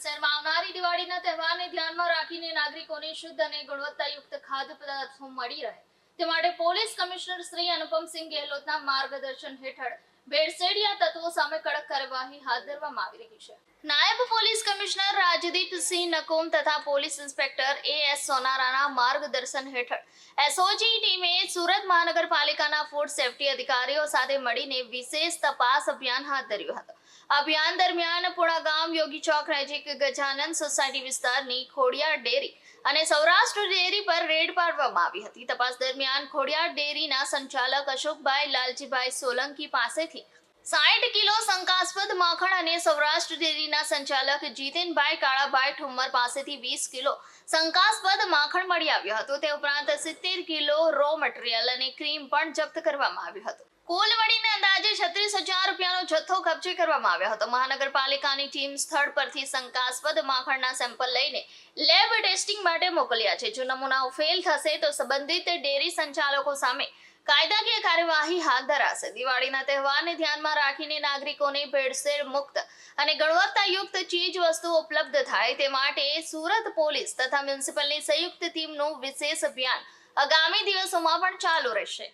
શહેરમાં police commissioner Shri Anupamsinh ગેહલોતના તથા પોલીસ ઇન્સ્પેક્ટર એ એસ સોનારાના માર્ગદર્શન હેઠળ એસઓજી ટીમે સુરત મહાનગરપાલિકાના ફૂડ સેફટી અધિકારીઓ સાથે મળીને વિશેષ તપાસ અભિયાન હાથ ધર્યું હતું. અભિયાન દરમિયાન પુણા યોગી ચોક નજીક ગજાનંદ સોસાયટી વિસ્તારની ખોડિયાર ડેરી અને સૌરાષ્ટ્ર ડેરી પર રેડ પાડવામાં આવી હતી. તપાસ દરમિયાન ખોડિયાર ડેરીના સંચાલક અશોકભાઈ લાલજીભાઈ સોલંકી પાસેથી સાઠ કિલો શંકાસ્પદ માખણ અને સૌરાષ્ટ્ર ડેરીના સંચાલક જીતેનભાઈ કાળાભાઈ ઠુમ્મર પાસેથી વીસ કિલો શંકાસ્પદ માખણ મળી આવ્યો હતો. તે ઉપરાંત સિત્તેર કિલો રો મટીરિયલ અને ક્રીમ પણ જપ્ત કરવામાં આવ્યું હતું. કુલ કબજે કરવામાં આવ્યો હતો. મહાનગરપાલિકાની ટીમ સ્થળ પરથી શંકાસ્પદ માખણના સેમ્પલ લઈને લેબ ટેસ્ટિંગ માટે મોકલ્યા છે. જો નમૂનાઓ ફેલ થશે તો સંબંધિત ડેરી સંચાલકો સામે કાયદાકીય કાર્યવાહી હાથ ધરાશે. દિવાળીના તહેવારને ધ્યાનમાં રાખીને નાગરિકોને ભેળસેળ મુક્ત અને ગુણવત્તાયુક્ત ચીજ વસ્તુઓ ઉપલબ્ધ થાય તે માટે સુરત પોલીસ તથા મ્યુનિસિપલની સંયુક્ત ટીમનું વિશેષ અભિયાન આગામી દિવસોમાં પણ ચાલુ રહેશે.